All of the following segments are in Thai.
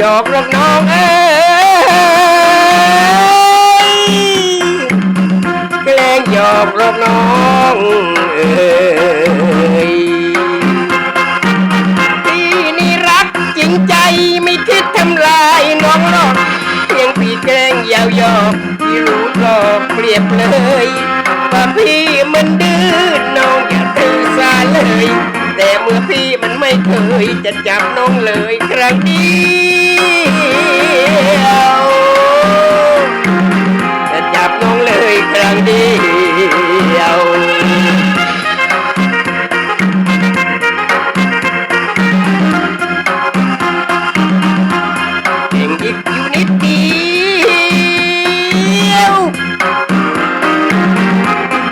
หยอกหรอกน้องเอ้ยแกล้งหยอกหรอกน้องเอ้ยพี่นี่รักจริงใจไม่คิดทำลายน้องหรอกเพียงพี่แกล้งยาวหยอกพี่รู้หลอกเปรียบเลยว่าพี่มันดื้อน้องอย่าถือสาเลยแต่เมื่อพี่มันไม่เคยจะจับน้องเลยครั้งเ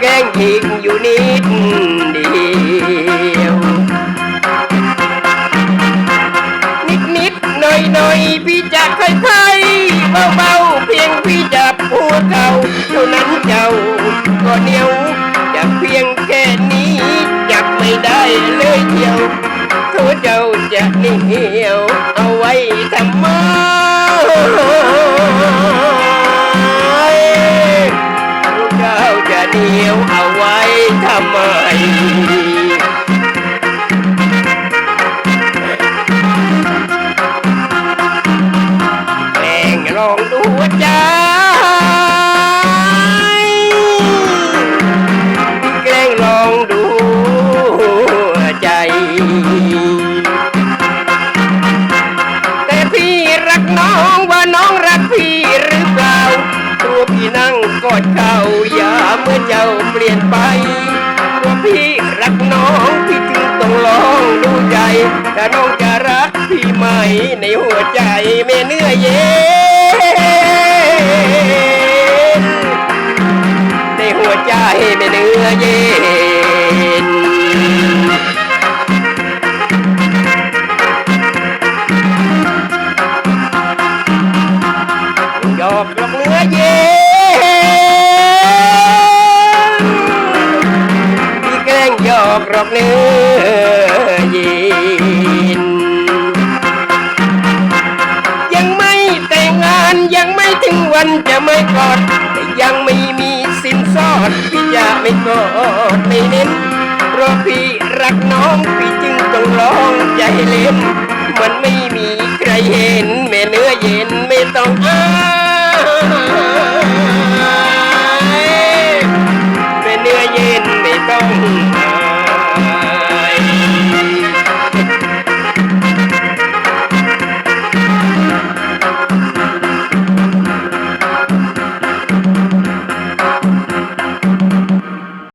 กงพริกอยู่นิดเดียว นิดนิดหน่อยหน่อยพี่จะค่อยๆเบาๆเพียงพี่จับหัวเขาเท่านั้นเจ้าก็เหนียวจะเพียงแค่นี้จับไม่ได้เลยเดียว ไมแกลงลองดูใจแกล้งลองดูใจ แต่พี่รักน้องว่าน้องรักพี่หรือเปล่า ตัวพี่นั่งกอดเขาอย่าเมื่อเจ้าเปลี่ยนไป น้องจะรักพี่ไหมในหัวใจแม่เนื้อเย็นในหัวใจแม่เนื้อเย็นหยอกหลอกเนื้อเย็นพี่แกล้งหยอกหลอกเนื้อ ไม่กอดแต่ยังไม่มีสินสอดพี่จะไม่กอดไม่เน้นเพราะพี่รักน้องพี่จึงต้องลองใจเล่น มันไม่มีใครเห็นแม่เนื้อเย็นไม่ต้องอา